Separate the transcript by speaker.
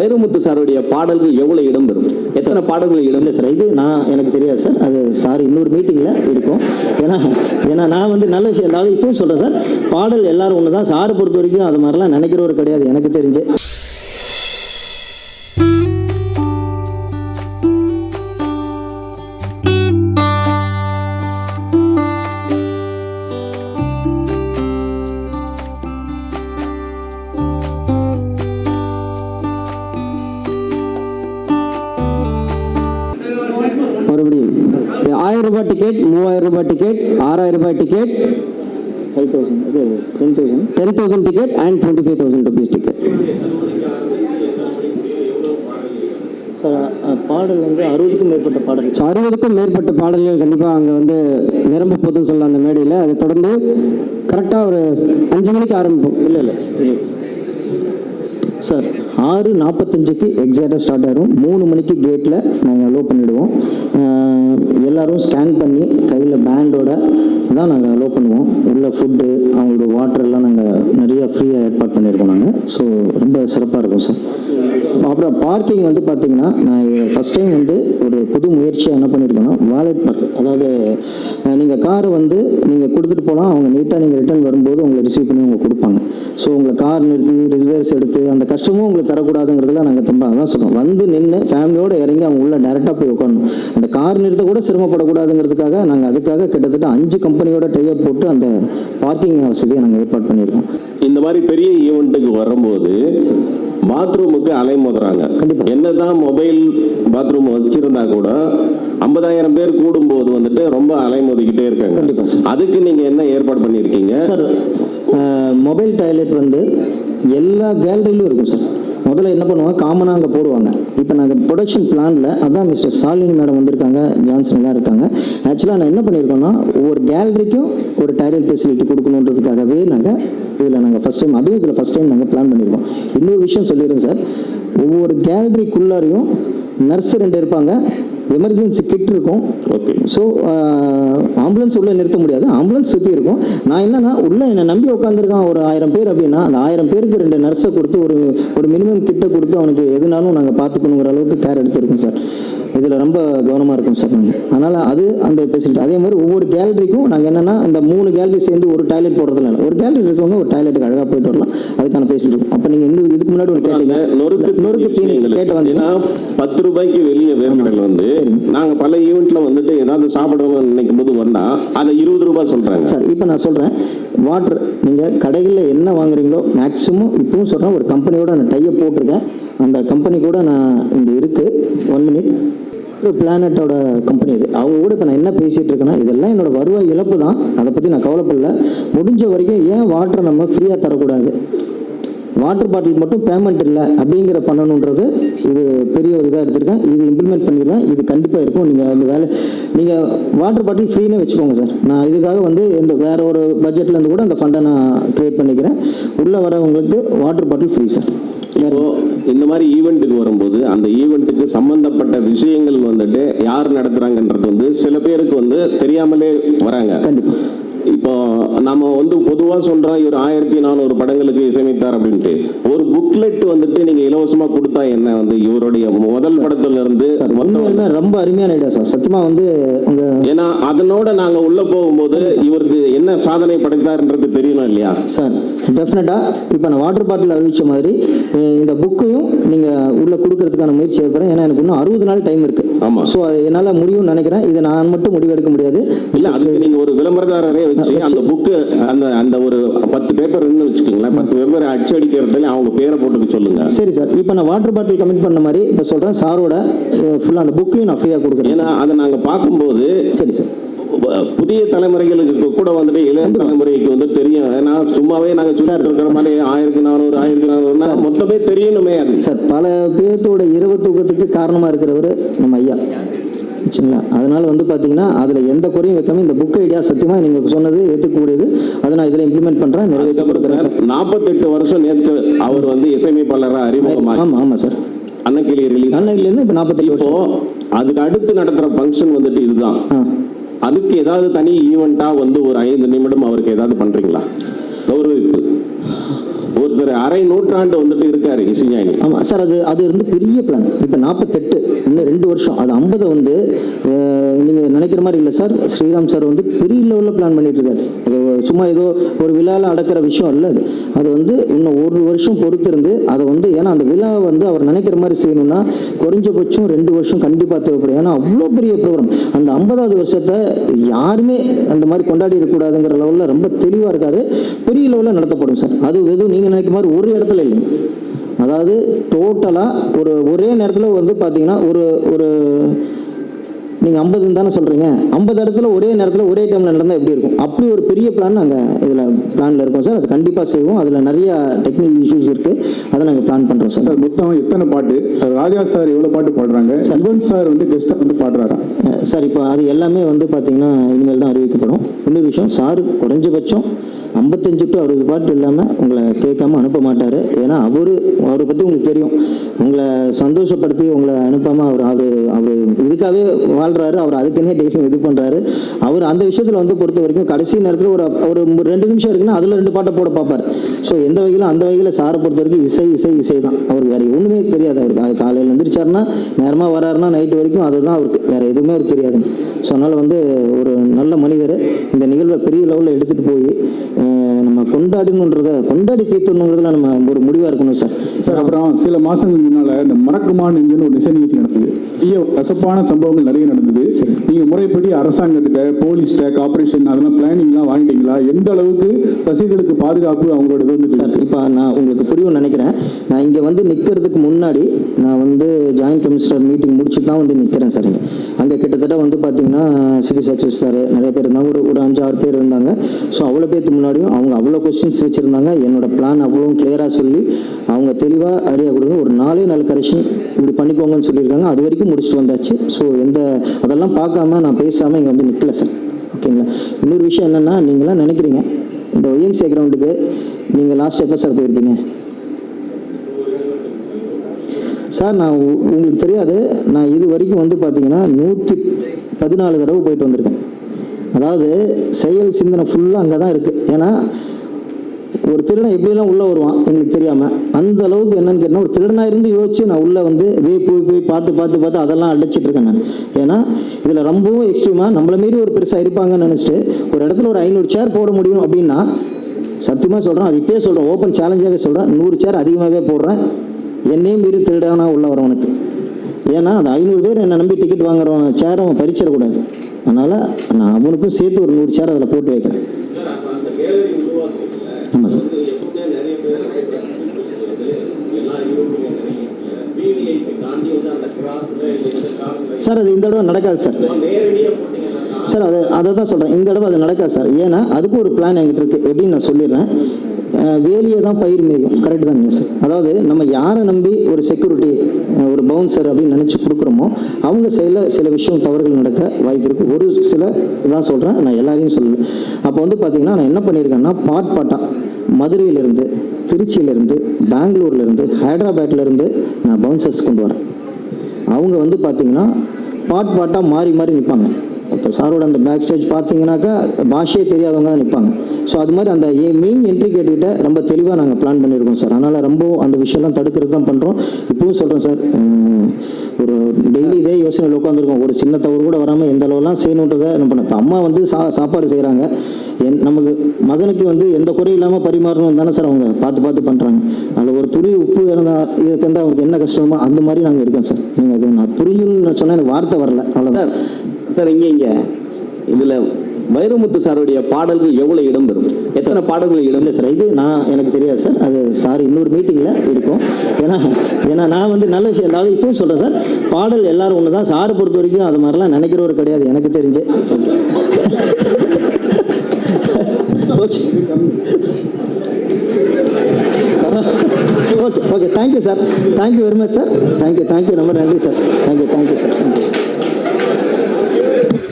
Speaker 1: வைரமுத்து சாருடைய பாடல்கள் எவ்வளவு இடம்பெறும்? எத்தனை பாடல்கள் இடம்
Speaker 2: சார் இது நான் எனக்கு தெரியாது சார். அது சார் இன்னொரு மீட்டிங்கில் இருக்கும். ஏன்னா ஏன்னா நான் வந்து நல்ல விஷயம் அதாவது இப்பவும் சொல்கிறேன் சார். பாடல் எல்லாரும் ஒன்று தான் சாரை பொறுத்த வரைக்கும் அது மாதிரிலாம் நினைக்கிறவர் கிடையாது. எனக்கு தெரிஞ்சு. டிக்கெட் மூவாயிரம் ரூபாய் டிக்கெட் ஆறாயிரம் ரூபாய் ticket five thousand ten thousand ten thousand ticket and twenty five thousand rupees ticket sir பாடல் வந்து அறுபதுக்கும் மேற்பட்ட பாடல் ஸோ அறுபதுக்கும் மேற்பட்ட பாடல்கள் கண்டிப்பாக அங்கே வந்து நிரம்ப போதுன்னு சொல்லலாம் அந்த மேடையில். அதை தொடர்ந்து கரெக்டாக ஒரு அஞ்சு மணிக்கு ஆரம்பிப்போம். இல்லை இல்லை. சார் ஆறு நாற்பத்தஞ்சுக்கு எக்ஸாக்டாக ஸ்டார்ட் ஆகிடும் மூணு மணிக்கு கேட்டில் நாங்கள் அலோவ் பண்ணிவிடுவோம் எல்லோரும் ஸ்கேன் பண்ணி கையில் பேண்டோட தான் நாங்கள் அலோவ் பண்ணுவோம். உள்ள ஃபுட்டு அவங்களோட வாட்டர் எல்லாம் நாங்கள் நிறையா ஃப்ரீயாக ஏற்பாடு பண்ணியிருக்கோம் நாங்கள் ஸோ ரொம்ப சிறப்பாக இருக்கும் சார் அப்புறம் பார்க்கிங் வந்து பார்த்தீங்கன்னா நான் ஃபஸ்ட் டைம் வந்து ஒரு புது முயற்சியாக என்ன பண்ணியிருக்கேன்னா வாலெட் பார்க் அதாவது நீங்கள் காரை வந்து நீங்கள் கொடுத்துட்டு போனால் அவங்க நீட்டாக நீங்கள் ரிட்டர்ன் வரும்போது உங்களை ரிசீவ் பண்ணி அவங்க கொடுப்பாங்க. ஸோ உங்களை கார் நிறுத்தி ரிசர்வேஸ் எடுத்து அந்த கஷ்டமும் உங்களுக்கு தரக்கூடாதுங்கிறதுல நாங்கள் ரொம்ப அதான் சொல்கிறோம் வந்து நின்று ஃபேமிலியோடு இறங்கி அவங்க உள்ள டேரெக்டாக போய் உட்காரணும் அந்த கார் நிறுத்த கூட சிரமப்படக்கூடாதுங்கிறதுக்காக நாங்கள் அதுக்காக கிட்டத்தட்ட அஞ்சு கம்பெனியோட டைப் போட்டு அந்த பார்க்கிங் வசதியை நாங்கள் ஏற்பாடு பண்ணியிருக்கோம்.
Speaker 3: இந்த மாதிரி பெரிய ஈவெண்ட்டுக்கு வரும்போது பாத்ரூமுக்கு
Speaker 2: கண்டிப்பா.
Speaker 3: என்னதான் மொபைல் பாத்ரூம் வச்சிருந்தா கூட ஐம்பதாயிரம் பேர் கூடும்போது வந்துட்டு ரொம்ப அலைமோதிக்கிட்டே இருக்காங்க. அதுக்கு நீங்க என்ன ஏற்பாடு பண்ணிருக்கீங்க
Speaker 2: சார் மொபைல் டாய்லெட் வந்து எல்லா கேலரிலையும் இருக்கும் சார். முதல்ல என்ன பண்ணுவாங்க? காமனாக அங்கே போடுவாங்க. இப்போ நாங்கள் ப்ரொடக்ஷன் பிளானில் அதான் மிஸ்டர் சாலினி மேடம் வந்திருக்காங்க. ஜான்சன் எல்லாம் இருக்காங்க. ஆக்சுவலாக நான் என்ன பண்ணியிருக்கோன்னா ஒவ்வொரு கேலரிக்கும் ஒரு டாய்லெட் ஃபெசிலிட்டி கொடுக்கணுன்றதுக்காகவே நாங்கள் இதில் நாங்கள் ஃபஸ்ட் டைம் அதுவும் இதில் ஃபஸ்ட் டைம் நாங்கள் பிளான் பண்ணியிருக்கோம் இன்னொரு விஷயம் சொல்லிடுறேன் சார். ஒவ்வொரு கேலரிக்குள்ளாரையும் நர்ஸ் ரெண்டு இருப்பாங்க. எமர்ஜென்சி கிட் இருக்கும்.
Speaker 3: ஓகே
Speaker 2: ஸோ ஆம்புலன்ஸ் உள்ள நிறுத்த முடியாது. ஆம்புலன்ஸ் சுற்றி இருக்கும். நான் என்னன்னா உள்ள என்னை நம்பி உட்காந்துருக்கான் ஒரு ஆயிரம் பேர் அப்படின்னா அந்த ஆயிரம் பேருக்கு ரெண்டு நர்ஸை கொடுத்து ஒரு ஒரு மினிமம் கிட்ட கொடுத்து அவனுக்கு எதுனாலும் நாங்கள் பார்த்துக்கணுங்கிற அளவுக்கு கேர் எடுத்திருக்கோம் சார். இதில் ரொம்ப கவனமாக இருக்கும் சார் நாங்கள் அதனால் அது அந்த ஃபெசிலிட்டி அதே மாதிரி ஒவ்வொரு கேலரிக்கும் நாங்கள் என்னென்னா இந்த மூணு கேலரி சேர்ந்து ஒரு டாய்லெட் போடுறதுனால ஒரு கேலரி இருக்கவங்க ஒரு டாய்லெட்டுக்கு அழகாக போயிட்டு வரலாம். அதுக்கான ஃபெசிலிட்டி இருக்கும் அப்போ நீங்கள் இன்னும் இதுக்கு முன்னாடி ஒரு
Speaker 3: அந்த
Speaker 2: கேட்டீங்க
Speaker 3: நொறுக்கு
Speaker 2: நொறுக்கு
Speaker 3: தீனி
Speaker 2: கேட்டு
Speaker 3: பத்து ரூபாய்க்கு வெளியே வேர்க்கடல் வந்து நாங்க பல ஈவெண்ட்ல வந்துட்டு ஏதாவது சாப்பிடணும்னு நினைக்கும் போது வந்தா அதை இருபது ரூபாய் சொல்றாங்க.
Speaker 2: சார் இப்போ நான் சொல்கிறேன் வாட்டர் நீங்கள் கடைகளில் என்ன வாங்குறீங்களோ மேக்ஸிமம் இப்பவும் சொல்கிறேன் ஒரு கம்பெனியோட நான் டைப் போட்டிருக்கேன். அந்த கம்பெனி கூட நான் இங்கே இருக்குது ஒன் மினிட் ஒரு பிளானட்டோட கம்பெனி இது. அவங்க கூட இப்போ நான் என்ன பேசிகிட்டு இருக்கேன்னா இதெல்லாம் என்னோட வருவாய் இழப்பு தான் அதை பற்றி நான் கவலைப்படல. முடிஞ்ச வரைக்கும் ஏன் வாட்டரை நம்ம ஃப்ரீயாக தரக்கூடாது? வாட்டர் பாட்டில் மட்டும் பேமெண்ட் இல்லை அப்படிங்கிற பண்ணணுன்றது இது பெரிய ஒரு இதாக எடுத்திருக்கேன். இது இம்ப்ளிமெண்ட் பண்ணிடுவேன். இது கண்டிப்பாக இருக்கும். நீங்கள் அந்த வேலை நீங்கள் வாட்டர் பாட்டில் ஃப்ரீனே வச்சுக்கோங்க சார் நான் இதுக்காக வந்து இந்த வேற ஒரு பட்ஜெட்லேருந்து கூட அந்த ஃபண்டை நான் க்ரியேட் பண்ணிக்கிறேன். உள்ளே வரவங்களுக்கு வாட்டர் பாட்டில் ஃப்ரீ சார்
Speaker 3: இப்போ இந்த மாதிரி ஈவெண்ட்டுக்கு வரும்போது அந்த ஈவெண்ட்டுக்கு சம்பந்தப்பட்ட விஷயங்கள் வந்துட்டு யார் நடத்துறாங்கன்றது வந்து சில பேருக்கு வந்து தெரியாமலே வராங்க.
Speaker 2: கண்டிப்பாக
Speaker 3: இப்போ நம்ம வந்து பொதுவா சொல்றோம் இவர் ஆயிரத்தி நானூறு படங்களுக்கு இசையமைத்தார் அப்படின்ட்டு. ஒரு புக்லெட் வந்துட்டு நீங்க இலவசமா கொடுத்தா என்ன வந்து இவருடைய முதல் படத்துல இருந்து
Speaker 2: சார்
Speaker 3: மொத்தம்
Speaker 2: உண்மையுமே ரொம்ப அருமையான ஐடியா சார். சத்தியமாக வந்து
Speaker 3: ஏன்னா அதனோட நாங்க உள்ள போகும்போது இவருக்கு என்ன சாதனை படைத்தார்ன்றது தெரியணும் இல்லையா?
Speaker 2: சார் டெஃபினட்டாக இப்போ நான் வாட்டர் பாட்டில் அறிவிச்ச மாதிரி இந்த புக்கையும் நீங்கள் உள்ளே கொடுக்கறதுக்கான முயற்சி ஏற்படுறேன் ஏன்னா எனக்கு இன்னும் அறுபது நாள் டைம் இருக்குது
Speaker 3: ஆமா.
Speaker 2: ஸோ என்னால் முடியும்னு நினைக்கிறேன். இதை நான் மட்டும் முடிவெடுக்க முடியாது.
Speaker 3: இல்ல அதுக்கு நீங்க ஒரு விளம்பரதாரரே வச்சு அந்த புக்கு அந்த அந்த ஒரு பத்து பேப்பர் வச்சுக்கோங்களேன். பத்து பேப்பர் அச்சு அடிக்கிறதுல அவங்க பேரை போட்டுக்க சொல்லுங்க.
Speaker 2: சரி சார். இப்போ நான் வாட்டர் பாட்டில் கமிட் பண்ண மாதிரி இப்போ சொல்கிறேன் சாரோட ஃபுல்லாக அந்த புக்கையும் நான் ஃப்ரீயாக கொடுக்குறேன்
Speaker 3: ஏன்னா அதை நாங்க பார்க்கும்போது
Speaker 2: சரி சார்.
Speaker 3: புதிய தலைமுறைகளுக்கு கூட வந்துட்டு இளைய தலைமுறைக்கு வந்து தெரியும். ஏன்னா சும்மாவே நாங்க சொல்லிட்டு இருக்கிற மாதிரி ஆயிரத்தி நானூறு ஆயிரத்தி நானூறுனா மொத்தமே தெரியணுமே
Speaker 2: சார் பல பேர்த்தோட இரவு தூக்கத்துக்கு காரணமாக இருக்கிறவர் நம்ம ஐயா. சரிங்களா? அதனால வந்து பார்த்தீங்கன்னா அதில் எந்த குறையும் வைக்காம இந்த புக் ஐடியா சத்தியமாக நீங்கள் சொன்னது ஏற்றுக்கக்கூடியது அதை நான் இதில் இம்ப்ளிமெண்ட் பண்ணுறேன் நிறைவேற்றி
Speaker 3: அதுக்கப்புறம்
Speaker 2: கொடுக்குறேன்
Speaker 3: சார் நாற்பத்தெட்டு வருஷம் நேற்று அவர் வந்து இசையமைப்பாளராக அறிமுகமாக.
Speaker 2: ஆமாம் ஆமாம் சார்.
Speaker 3: அன்னக்கிளி ரிலீஸ்
Speaker 2: அன்னையிலேருந்து இப்போ நாற்பத்தெட்டு
Speaker 3: இப்போ அதுக்கு அடுத்து நடத்துற ஃபங்க்ஷன் வந்துட்டு இதுதான். அதுக்கு ஏதாவது தனி ஈவெண்ட்டாக வந்து ஒரு ஐந்து நிமிடம் அவருக்கு ஏதாவது பண்றீங்களா? கௌரவிப்பு. ஒருத்தர் அரை நூற்றாண்டு வந்துட்டு இருக்காரு இசைஞானி.
Speaker 2: ஆமாம் சார் அது அது வந்து பெரிய பிளான் இப்போ நாற்பத்தெட்டு இன்னும் ரெண்டு வருஷம். அது ஐம்பது வந்து நீங்கள் நினைக்கிற மாதிரி இல்லை சார். ஸ்ரீராம் சார் வந்து பெரிய லெவலில் பிளான் பண்ணிட்டு இருக்காரு அது சும்மா ஏதோ ஒரு விழாவில் அடக்கிற விஷயம் இல்லை அது. அது வந்து இன்னும் ஒரு வருஷம் பொறுத்திருந்து அதை வந்து ஏன்னா அந்த விழாவை வந்து அவர் நினைக்கிற மாதிரி செய்யணும்னா குறைஞ்சபட்சம் ரெண்டு வருஷம் கண்டிப்பாக தேவைப்படும். ஏன்னா அவ்வளோ பெரிய ப்ரோக்ராம் அந்த ஐம்பதாவது வருஷத்தை யாருமே அந்த மாதிரி கொண்டாடி இருக்கக்கூடாதுங்கிற லெவலில் ரொம்ப தெளிவாக இருக்காரு. பெரிய லெவலில் நடத்தப்படும் சார். அது எதுவும் நீங்கள் நினைக்கிற மாதிரி ஒரு இடத்துல இல்லைங்க அதாவது டோட்டலாக ஒரு ஒரே நேரத்தில் வந்து பார்த்தீங்கன்னா ஒரு ஒரு நீங்கள் ஐம்பதுன்னு தானே சொல்கிறீங்க ஐம்பது இடத்துல ஒரே நேரத்தில் ஒரே டைமில் நடந்தால் எப்படி இருக்கும்? அப்படி ஒரு பெரிய பிளான் நாங்கள் இதில் பிளானில் இருக்கோம் சார் அது கண்டிப்பாக செய்வோம். அதில் நிறைய டெக்னிக்கல் இஷ்யூஸ் இருக்குது அதை நாங்கள் பிளான் பண்ணுறோம் சார்
Speaker 4: சார் மொத்தம் எத்தனை பாட்டு? ராஜா சார் எவ்வளவு பாட்டு பாடுறாங்க? யுவன் சார் வந்து கெஸ்டா வந்து பாடுறாரா?
Speaker 2: சார் இப்போ அது எல்லாமே வந்து பார்த்தீங்கன்னா இனிமேல் தான் அறிவிக்கப்படும். இன்னொரு விஷயம் சார் குறைஞ்சபட்சம் ஐம்பத்தஞ்சு டு அறுபது பாட்டு இல்லாமல் உங்களை கேட்காம அனுப்ப மாட்டார். ஏன்னா அவர் அவரை பற்றி உங்களுக்கு தெரியும். உங்களை சந்தோஷப்படுத்தி உங்களை அனுப்பாமல் அவர் அவர் அவர் இதுக்காகவே வாழ்கிறாரு அவர் அதுக்குன்னே டெய்லியும் இது பண்ணுறாரு அவர் அந்த விஷயத்தில் வந்து பொறுத்த வரைக்கும் கடைசி நேரத்தில் ஒரு ஒரு ரெண்டு நிமிஷம் இருக்குன்னா அதில் ரெண்டு பாட்டை போட பார்ப்பார். ஸோ எந்த வகையிலும் அந்த வகையில் சாரை பொறுத்த வரைக்கும் இசை இசை இசை தான். அவருக்கு வேறு ஒன்றுமே தெரியாது அவருக்கு. காலையில் எழுந்திரிச்சாருன்னா நேரமாக வராருன்னா நைட்டு வரைக்கும் அதுதான் அவருக்கு. வேறு எதுவுமே அவருக்கு தெரியாது. ஸோ அதனால் வந்து ஒரு நல்ல மனிதர் இந்த நிகழ்வை பெரிய லெவலில் எடுத்துகிட்டு போய் நம்ம கொண்டாடணுன்றத கொண்டாடி தீர்த்தணுங்கிறதுல நம்ம ஒரு முடிவாக இருக்கணும் சார்.
Speaker 4: சார் அப்புறம் சில மாசங்களுக்கு முன்னால இந்த மறக்குமா நெஞ்சுன்னு ஒரு இசை நிகழ்ச்சி நடந்தது. ஐயோ கசப்பான சம்பவங்கள் நிறைய நடந்தது. நீங்க முறைப்படி அரசாங்கத்திட்ட போலீஸ்கிட்ட கார்பரேஷன் அதெல்லாம் பிளானிங்லாம் வாங்கிட்டீங்களா? எந்த அளவுக்கு ரசிகர்களுக்கு பாதுகாப்பு அவங்களோட வந்து
Speaker 2: சார் இப்போ நான் உங்களுக்கு புரியும்னு நினைக்கிறேன். நான் இங்கே வந்து நிற்கிறதுக்கு முன்னாடி நான் வந்து ஜாயின்ட் கமிஷனர் மீட்டிங் முடிச்சுட்டு தான் வந்து நிற்கிறேன் சார் அங்கே கிட்டத்தட்ட வந்து பார்த்தீங்கன்னா சிட்டி சர்ச்சஸ் சார் நிறைய பேர் இருந்தாங்க. ஒரு ஒரு அஞ்சு ஆறு பேர் இருந்தாங்க. ஸோ அவ்வளோ பேருக்கு முன்னாடியும் அவங்க அவ்வளோ கொஸ்டின்ஸ் வச்சுருந்தாங்க. என்னோட பிளான் அவ்வளோ கிளியராக சொல்லி அவங்க தெளிவாக ஐடியா கொடுங்க. ஒரு நாலே நாலு கரெக்ஷன் இப்படி பண்ணிக்கோங்கன்னு சொல்லியிருக்காங்க. அது வரைக்கும் முடிச்சுட்டு வந்தாச்சு. ஸோ எந்த அதெல்லாம் பார்க்காம நான் பேசாமல் இங்கே வந்து நிற்கல சார் ஓகேங்களா இன்னொரு விஷயம் என்னென்னா நீங்களாம் நினைக்கிறீங்க. இந்த ஒய்எம்சிஏ கிரவுண்டுக்கு நீங்கள் லாஸ்ட் எப்போ சார் போயிருப்பீங்க? சார் நான் உ- உங்களுக்கு தெரியாது. நான் இது வரைக்கும் வந்து பார்த்தீங்கன்னா நூற்றி பதினாலு தடவை போயிட்டு வந்திருக்கேன். அதாவது செயல் சிந்தனை ஃபுல்லாக அங்கே தான் இருக்குது ஏன்னா ஒரு திருடன் எப்படிலாம் உள்ளே வருவான் எங்களுக்கு தெரியாமல் அந்த அளவுக்கு என்னன்னு கேட்டால் ஒரு திருடனாக இருந்து யோசிச்சு நான் உள்ளே வந்து வே போய் போய் பார்த்து பார்த்து பார்த்து அதெல்லாம் அடைச்சிட்டு இருக்கேன் நான். ஏன்னா இதில் ரொம்பவும் எக்ஸ்ட்ரீமாக நம்மள மீறி ஒரு பெருசாக இருப்பாங்கன்னு நினச்சிட்டு ஒரு இடத்துல ஒரு ஐநூறு சேர் போட முடியும் அப்படின்னா சத்தியமாக சொல்கிறேன் அது இப்பயே சொல்கிறேன் ஓப்பன் சேலஞ்சாகவே சொல்கிறேன் நூறு சேர் அதிகமாகவே போடுறேன். என்னையும் மீறி திருடானா உள்ள வரவனுக்கு ஏன்னா அந்த ஐநூறு பேர் என்னை நம்பி டிக்கெட் வாங்குறவன் சேரை அவன் பறிச்சிடக்கூடாது. அதனால் நான் அவனுக்கும் சேர்த்து ஒரு நூறு சேர் அதில் போட்டு வைக்கிறேன். ஆமாம் சார். சார் அது இந்த தடவை நடக்காது சார். சார் அது அதை தான் சொல்கிறேன் இந்த தடவை அது நடக்காது சார். ஏன்னா அதுக்கு ஒரு பிளான் என்கிட்ட இருக்குது எப்படின்னு நான் சொல்லிடுறேன். வேலியை தான் பயிர் மேயும். கரெக்ட் தாங்க சார் அதாவது நம்ம யாரை நம்பி ஒரு செக்யூரிட்டி ஒரு பவுன்சர் அப்படின்னு நினச்சி கொடுக்குறோமோ அவங்க சைடில் சில விஷயம் தவறுகள் நடக்க வாய்ப்பு இருக்குது ஒரு சில இதான் சொல்கிறேன் நான் எல்லாரையும் சொல்லல அப்போ வந்து பார்த்தீங்கன்னா நான் என்ன பண்ணியிருக்கேன்னா பாட் பாட்டாக மதுரையிலேருந்து திருச்சியிலேருந்து பெங்களூர்லேருந்து ஹைதராபாத்லேருந்து நான் பவுன்சர்ஸ் கொண்டு வரேன். அவங்க வந்து பார்த்தீங்கன்னா பாட் பாட்டாக மாறி மாறி நிற்பாங்க இப்போ சாரோட அந்த பேக் ஸ்டேஜ் பார்த்தீங்கன்னாக்கா பாஷையே தெரியாதவங்க தான் நிற்பாங்க. ஸோ அது மாதிரி அந்த மெயின் என்ட்ரி கேட்டுக்கிட்ட ரொம்ப தெளிவாக நாங்கள் பிளான் பண்ணியிருக்கோம் சார். அதனால் ரொம்ப அந்த விஷயம்லாம் தடுக்கிறது தான் பண்ணுறோம் இப்பவும் சொல்கிறேன் சார். ஒரு டெய்லி இதே யோசனையில் உட்காந்துருக்கோம் ஒரு சின்ன தவறு கூட வராமல் எந்த அளவுலாம் செய்யணுன்றதை என்ன பண்ண இப்போ அம்மா வந்து சா சாப்பாடு செய்கிறாங்க என் நமக்கு மகனுக்கு வந்து எந்த குறையும் இல்லாமல் பரிமாறணும் தானே சார் அவங்க பார்த்து பார்த்து பண்ணுறாங்க அதில் ஒரு துளி உப்பு இருந்தால் இதுக்கு வந்து அவங்களுக்கு என்ன கஷ்டமோ அந்த மாதிரி நாங்கள் இருக்கோம் சார். நீங்கள் அது நான் புரியும்னு சொன்னால் எனக்கு வார்த்தை வரல. அவ்வளோதான்
Speaker 1: சார் இங்கே இங்கே. இதில் வைரமுத்து சாருடைய பாடல்கள் எவ்வளோ இடம் பெறும்? எத்தனை பாடல்கள் இடம்
Speaker 2: இல்லை சார் இது நான் எனக்கு தெரியாது சார். அது சார் இன்னொரு மீட்டிங்கில் இருக்கும். ஏன்னா ஏன்னா நான் வந்து நல்ல விஷயம் அதாவது இப்பவும் சொல்கிறேன் சார். பாடல் எல்லாரும் ஒன்று தான் சாரை பொறுத்த வரைக்கும் அது மாதிரிலாம் நினைக்கிறவர் கிடையாது எனக்கு தெரிஞ்சு. Okay. Okay okay. Thank you sir thank you very much sir thank you thank you ரொம்ப நன்றி sir thank you thank you sir thank you